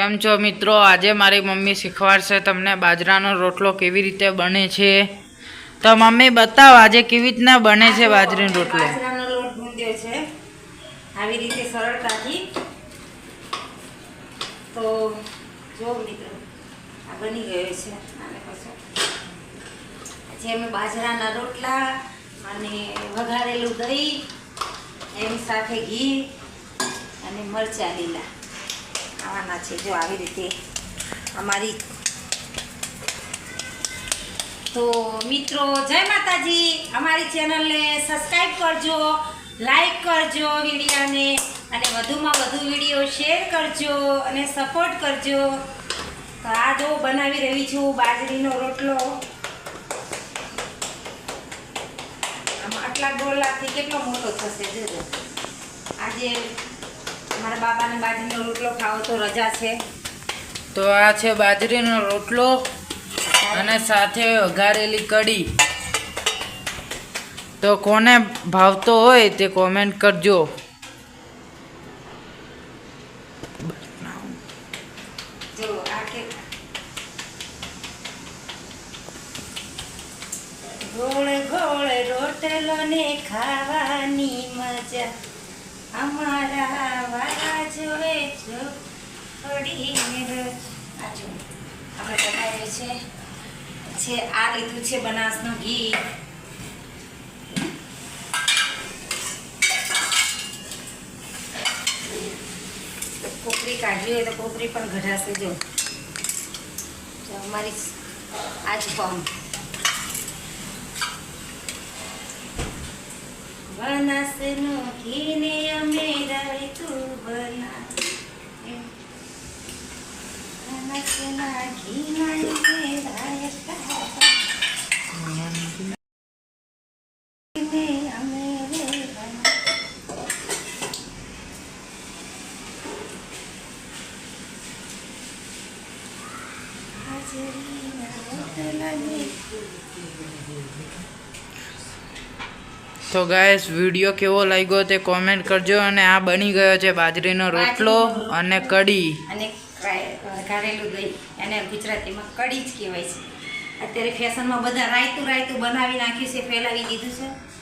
કેમ છો મિત્રો? આજે મારી મમ્મી શીખવાડશે તમને બાજરાનો રોટલો કેવી રીતે બને છે. તો મમ્મી, બતાવો, આજે કેવી રીતના બને છે બાજરીનો રોટલો? લોટ ગુંદ્યો છે. આવી રીતે સરળતાથી. તો જો બની ગયો છે. પછી. અમે બાજરાના રોટલા અને વઘારેલું દહીં, એની સાથે ઘી અને મરચાં લીલા. આવાના છે. જો આવી રીતે અમારી તો મિત્રો, જય માતાજી. અમારી ચેનલને સબસ્ક્રાઈબ કરજો, લાઈક કરજો વિડીયાને, અને વધુમાં વધુ વીડિયો શેર કરજો અને સપોર્ટ કરજો. તો આ જો બનાવી રહી છું બાજરીનો રોટલો. આટલા ગોળાથી કેટલો મોટો થશે? જોજો. આજે મારા બાબાને બાજરીનો રોટલો ખાવો તો રજા છે. તો આ છે બાજરીનો રોટલો અને સાથે વઘારેલી કઢી. તો કોને ભાવતો હોય તે કોમેન્ટ કરજો. ગોળ ગોળ રોટલો ને ખાવાની મજા. અમારા આ જો છે છે આ ઘી. કોપરી કાઢવી હોય તો કોપરી પણ ઘટાશે જો. અમારી આજ ફોર્મ બનાસનો ઘીને અમે રાયતું બનાવ્યું. બનાસના ઘીના અમે રાયતા ઘીને અમે રે બનાવ્યું. હાજરીના રોટલાને તો ગાયસ વીડિયો કેવો લાગ્યો તે કોમેન્ટ કરજો અને આ બની ગયો છે બાજરીનો રોટલો અને કઢી. વઘારેલું દહીં. એને ગુજરાતીમાં કડી જ કહેવાય છે. અત્યારે ફેશનમાં બધા રાયતું રાયતું બનાવી નાખ્યું છે. ફેલાવી દીધું છે.